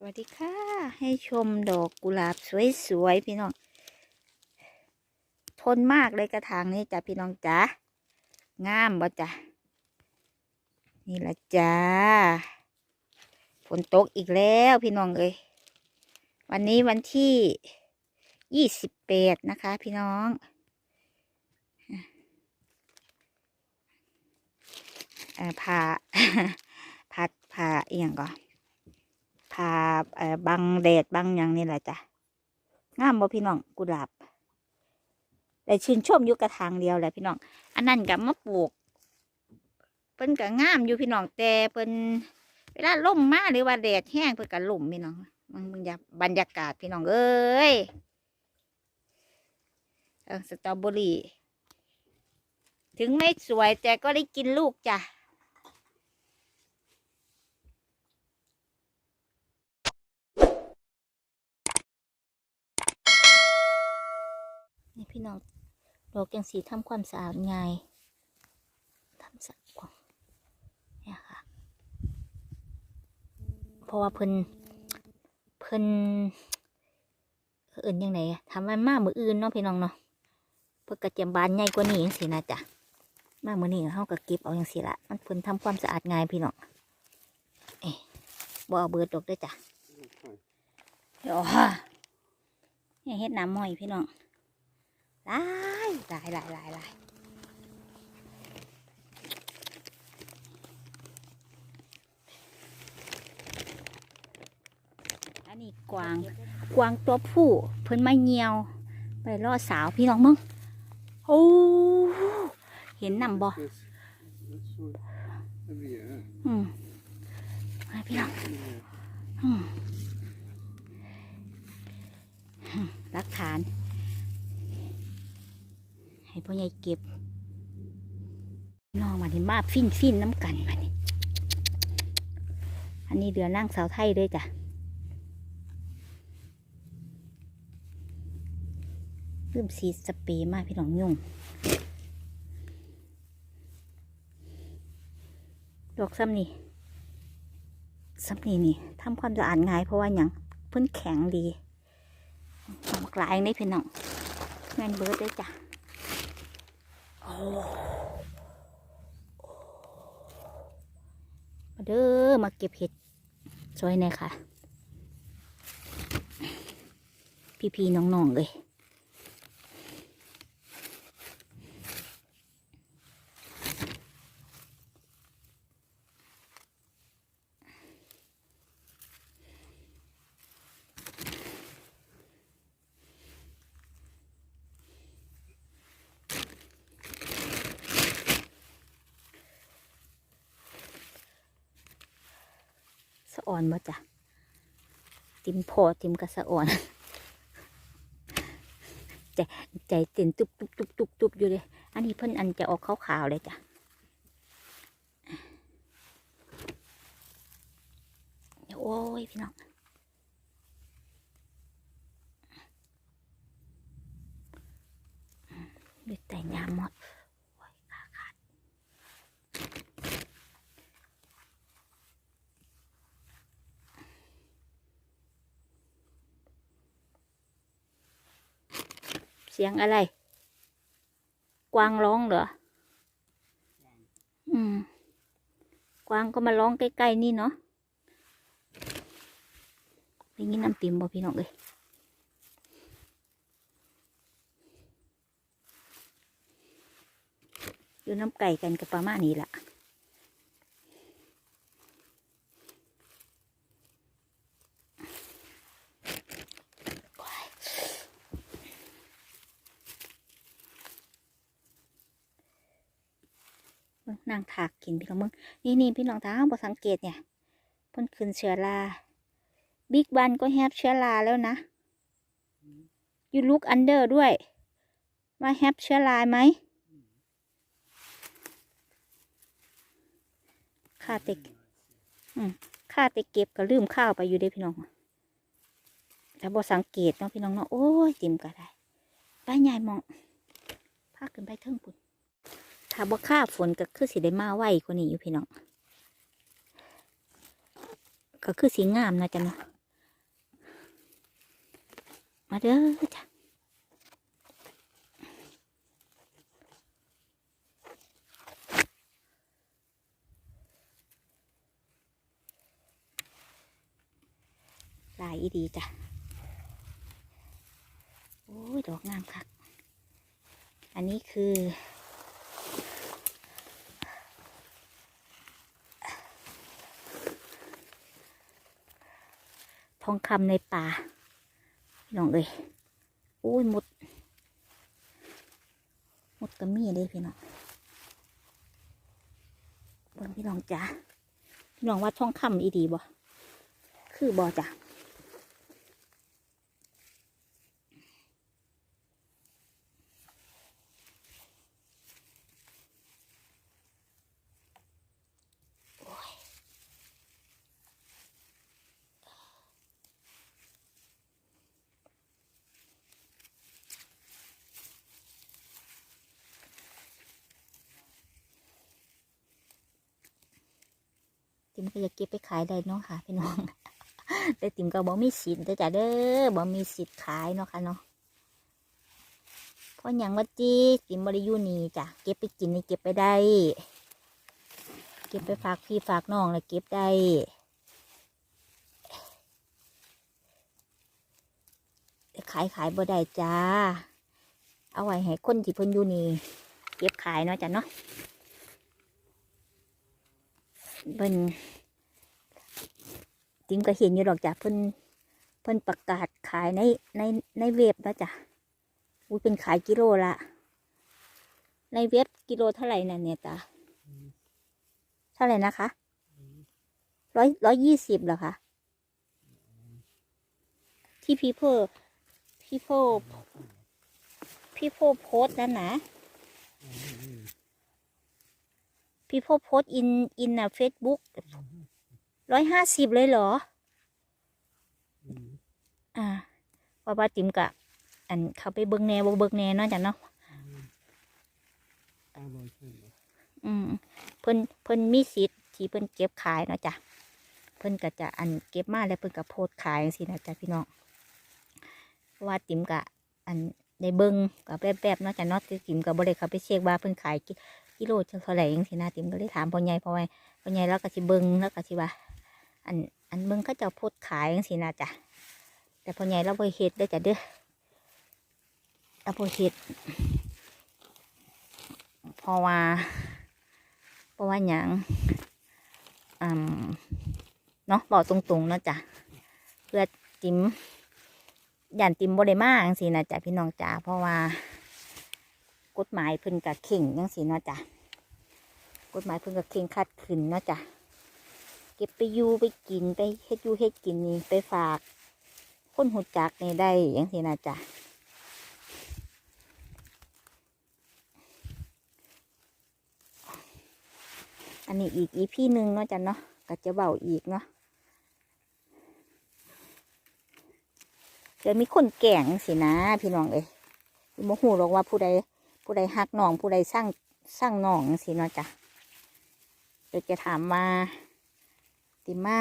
สวัสดีค่ะ ให้ชมดอกกุหลาบสวยๆพี่น้อง ทนมากเลยกระถางนี้จ้ะพี่น้องจ๋างามบ่จ้ะนี่ละจ้าฝนตกอีกแล้วพี่น้องเอ้ยวันนี้วันที่ยี่สิบแปดนะคะ พี่น้องเอ่อผ่าพัดผ่าเอียงก่อนาบังแดดบังหยังนี่แหละจ้ะงามบ่พี่น้องกุหลาบแต่ชื่นชมอยู่กระถางเดียวแหละพี่น้อง อันนั้นกับมาปลูกเพิ่นก็งามอยู่พี่น้องแต่เพิ่นเวลาล่มมาหรือว่าแดดแห้งเพิ่นก็ล่มพี่น้องมันบรรยากาศพี่น้องเอ้ยสตรอเบอรี่ ถึงไม่สวยแต่ก็ได้กินลูกจ้ะ พี่น้องดอกยังสีทำความสะอาดง่ายทำสะอาดเนี่ยค่ะ เพราะว่าเพิ่นเพิ่นเอื่นยังไงทำมันมากมืออื่นเนาะพี่น้องเนาะเพื่อกระเจียมบานใหญ่กว่านี้ยังสินะจ๊ะมากมือนี้เขาก็เก็บเอาอย่างสิละมันเพิ่นทำความสะอาดง่ายพี่น้องเอ๊ะบ่เอาเบิดดอกเด้วยจ้ะเดี๋ยวเนี่ยเฮ็ดน้ำม้อยพี่น้อง หลายหลายหลายหลายหลายอันนี้กวางกวางตัวผู้เพิ่นมาเงียว ไปล่อสาวพี่น้องมึงโอ้เห็นนำบ่อืมพี่น้องอืมหลักฐาน ให้พ่อใหญ่เก็บน้องมาเห็นมาฟินฟินน้ำกันมานี่อันนี้เดือนั่งสาวไทยด้วยจ้ะลืมสีสเปรย์มากพี่น้องยุ่งดอกซ้ำนี่ซ้ำนี่นี่ทำความสะอาดง่ายเพราะว่าอย่างเพิ่นแข็งดีเอามากลายนี่พี่น้องแมนเบิร์ดด้วยจ้ะ มาเด้อมาเก็บเห็ดช่วยหน่อยค่ะ พี่ๆน้องๆเลย อ่อนบ่จ้ะติมพอติมกระสะอ่อนใจใจเต้นตุบตุบตุบตุบตุบอยู่เลยอันนี้เพิ่นอันจะออกขาวๆเลยจ้ะโอ้ยพี่น้อง ดูแต่งามหมดโอ้ยขาขาด เสียงอะไร กวางร้องเหรอ อืม กวางก็มาร้องใกล้ๆนี่เนาะได้ยินน้ำติมบ่พี่น้องเอ้ยอยู่น้ำไก่กันกับประมาณนี้ละ นางถากกินพี่น้องมึงนี่นี่พี่น้องท้าบ่สังเกตเนี่ยพ่นขึ้นเชื้อราบิ๊กบันก็แฮปเชื้อราแล้วนะยูลุกอันเดอร์ด้วย ว่าแฮปเชื้อราไหมข้าเต็กอืมข้าเต็กเก็บก็ลืมข้าวไปอยู่ด้พี่น้องถ้าบ่สังเกตเนาะพี่น้องเนาะโอ้ยจิมก็ได้ปยายมองพาขึ้นไปเทิงปุ่น ถ้าบ่ค่าฝนก็คือสิได้มาไวกว่านี้อยู่พี่น้อง ก็คือสีงามนะจ๊ะนะมาเด้อจ้ะลายอีดีจ้ะ โอ้ย ดอกงามคัก อันนี้คือ ท องคำในป่าพี่น้องเลยอุ้ยหมดหมดกระมี่เลยพี่น้องเบิ่งพี่น้องจ้าพี่น้องว่าทองคำอีดีบ่คือบ่จ้ะ ติมก็จะเก็บไปขายได้เนาะค่ะพี่น้องแต่ติมก็บ่มีสิทธิ์เด้อจ้ะเด้อบ่มีสิทธิ์ขายเนาะค่ะเนาะเพราะอย่างว่าจีติมบริยูนี่จ้ะเก็บไปกินนี่เก็บไปได้ เก็บไปฝากพี่ฝากน้องแล้วเก็บได้ขายขายบ่ได้จ้า เอาไว้ให้คนที่เพิ่นอยู่นี่เก็บขายเนาะจ้ะเนาะ เพิ่นติมก็เห็นอยู่ดอกจ้ะเพิ่นเพิ่นประกาศขายในในในเว็บแล้วจ้ะอุ้ยเป็นขายกิโลละในเว็บกิโลเท่าไหร่น่ะเนี่ยตาเท่าไหร่นะคะร้อยร้อยยี่สิบเหรอคะที่พีเพอพี่โพพี่โพโพสต์นั่นนะ พี่โพโพสต์อินอินอะเฟซบุ๊กร้อยห้าสิบเลยเหรอ อ่าเพราะว่าติมกะ อันเขาไปเบิ้งแหน่บ่เบิ้งแหน่เนาะจ้ะเนาะตาบอดใช่ไหมอืมเพิ่นเพิ่นมีสิทธิ์ที่เพิ่นเก็บขายเนาะจ้ะเพิ่นก็จะอันเก็บมาแล้วเพิ่นก็โพสต์ขายสินะจ้ะพี่น้องเพราะว่าติ๋มกะ อันได้เบิ่งกับแป๊บๆเนาะจ้ะเนาะที่ติ๋มก็บ่ได้เข้าไปเช็คว่าเพิ่นขาย กิโลเท่าไหร่จังซี่นะติ๋มก็เลยถามพ่อใหญ่พ่อใหญ่พ่อใหญ่แล้วก็สิเบิ่งแล้วก็สิว่า อันอันเบิ่งเขาเจ้าโพสต์ขายจังซี่นะจ้ะแต่พ่อใหญ่เราบ่เฮ็ดเด้จ้ะเด้อเราบ่เฮ็ดเพราะว่าเพราะว่าหยังอืมเนาะบอกตรงๆนะจ้ะเพื่อติมย่านติมบ่ได้มาจังซี่นะจ้ะพี่น้องจ้าเพราะว่า กฎหมายเพิ่นกะเข่งจังซี่เนาะจ้ะกฎหมายเพิ่นกะเข่งคัดขึ้นเนาะจ้ะเก็บไปอยู่ไปกินไปเฮ็ดอยู่เฮ็ดกินนี่ไปฝากคนหูจักนี่ได้จังซี่นะจ้ะอันนี้อีกอีพี่หนึ่งเนาะจ้ะเนาะก็จะเบาอีกเนาะเดี๋ยวมีคนแก่งสินะ พี่น้องเอ้ยโมหูหรอกว่าผู้ใด ผู้ใดหักน้อง ผู้ใดสร้างสร้างน้องสิเนาะจ้ะเดี๋ยวจะถามมาติมา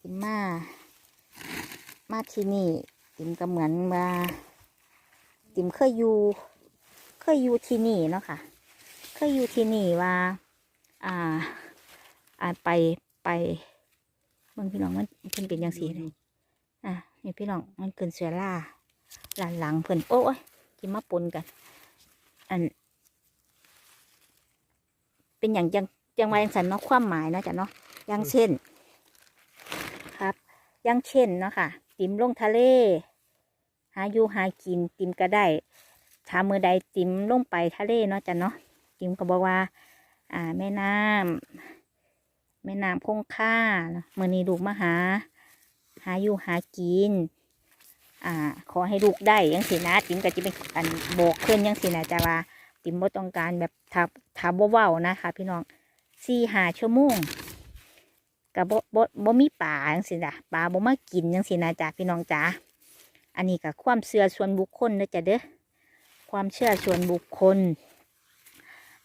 ติมามาที่นี่ ติมก็เหมือนว่าติมเคยอยู่เคยอยู่ที่นี่เนาะค่ะ เคยอยู่ที่นี่ว่า อ่า อ่าไปไปเบิ่งพี่น้องมันเพิ่นเป็นยังสีเลยอะนี่พี่น้องมันเกินเสือล่า หลานหลังเพิ่นโอ้ยกินมาปนกัน อัน เป็นอย่างจังจังหวะจังสันเนาะความหมายเนาะจ้ะเนาะอย่างเช่น ครับอย่างเช่นเนาะค่ะ ติมลงทะเล หาอยู่หากิน ติมก็ได้ถ้ามือใดติมลงไปทะเลเนาะจ้ะเนาะจิมก็บอกว่า อ่าแม่น้ำแม่น้ำคงค่าเมื่อนี้ลูกมาหา หาอยู่หากิน อ่า ขอให้ลูกได้ยังสินะจิมก็จะเป็นอันโบกขึ้นยังสินะจะว่าจิมบ่ต้องการแบบทับทับเว้าๆนะคะ พี่น้องสี่หาชั่วโมงกับบ่บ่บ่มีป่ายังสินะป่าบ่มากินยังสินะจ้ะพี่น้องจ๋าอันนี้ก็ความเชื่อส่วนบุคคลเด้อจ้ะเด้อความเชื่อส่วนบุคคล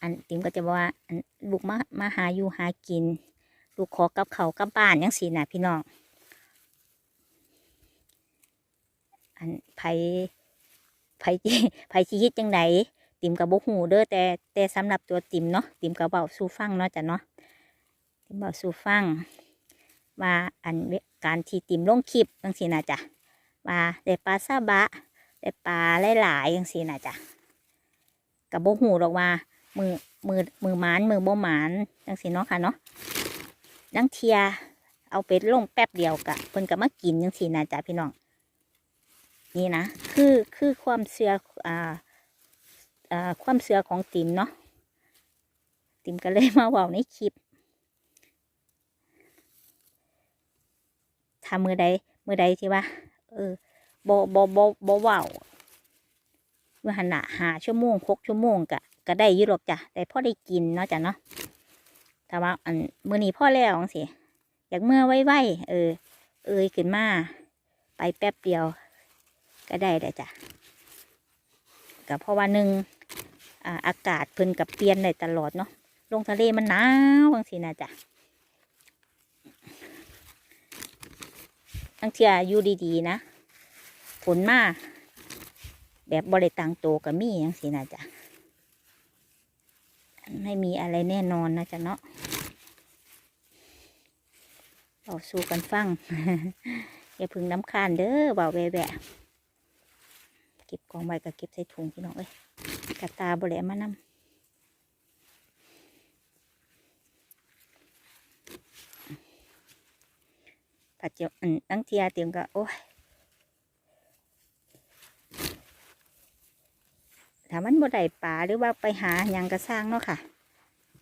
อันติมก็จะบอกว่าอันลูกมามาหาอยู่หากินลูกขอกับเขากับบ้านยังสีนะพี่น้อง อันไผไผจิไผชีวิตจังไดติมกับบ่ฮู้เด้อแต่แต่สำหรับตัวติมเนาะติมกับเบาสูฟังเนาะจ้ะเนาะติมเบาสูฟังว่าอันการที่ติมลงคลิปจังซี่นะจ้ะว่าได้ปลาซาบะได้ปลาหลายๆจังซี่นะจ้ะกับบ่ฮู้ดอกว่ามือมือมือหมานมือบ่หมานจังซี่เนาะค่ะเนาะดังเทียเอาเป็ดลงแป๊บเดียวกะเพิ่นก็มากินจังซี่นะจ้ะพี่น้อง นี่นะคือคือความเชื่ออ่าอ่าความเชื่อของติมเนาะติมก็เลยมาว่าในคลิปถ้ามือใดมือใดที่ว่าเออบ่บ่บ่บ่เว้าเมื่อหันหนะหาชั่วโมงหกชั่วโมงกะก็ได้ยุหรอกจ้ะแต่พ่อได้กินเนาะจ้ะเนาะแต่ว่าอันมือนี้พ่อแล้วสิอยากเมื่อไว้ๆเออ เอยขึ้นมา ไปแป๊บเดียว ก็ได้ได้จ้ะก็เพราะว่าหนึ่งอากาศเพิ่นกับเปลี่ยนได้ตลอดเนาะลงทะเลมันหนาวบางสินะจ้ะทั้งเทียอยู่ดีๆนะฝนมาแบบบริตังโตกับมีอย่างสินะจ้ะไม่มีอะไรแน่นอนนะจ๊ะเนาะเราสู้กันฟัง อย่าพึ่งน้ำคานเด้อเบาวแวะ เก็บกองไว้กับเก็บใส่ถุงพี่น้องเอ้ยกระตาบแหลมานำผัดเจียวอันตั้งเทียเตรียมก็โอ้ยถ้ามันบ่ได้ปลาหรือว่าไปหายังกระสร้างเนาะค่ะ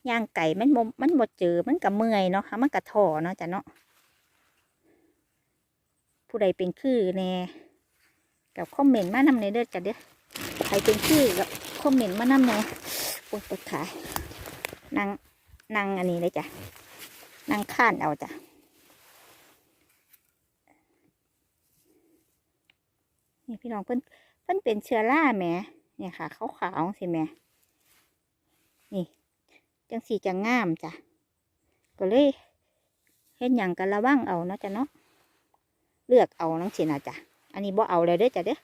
ย่างไก่มันมันบ่เจอมันก็เมื่อยเนาะค่ะมันก็ท้อเนาะจ้ะเนาะผู้ใดเป็นคือแน่ กับคอมเมนต์มานำในเด้อจ้ะเด้อใครเป็นคือกับคอมเมนต์มานำแน่ปวดปวดขานั่งนั่งอันนี้เลยจ้ะนั่งข้านเอาจ้ะนี่พี่น้องเพิ่นเพิ่นเป็นเชื้อราแหมเนี่ยค่ะขาวๆสิแหม่นี่จังสีจะงามจ้ะก็เลยเห็นอย่างกันระวังเอาเนาะจ้ะเนาะเลือกเอาน้องสินะจ้ะ อันนี้บ่เอาเลยเด้อจ้ะเด้อ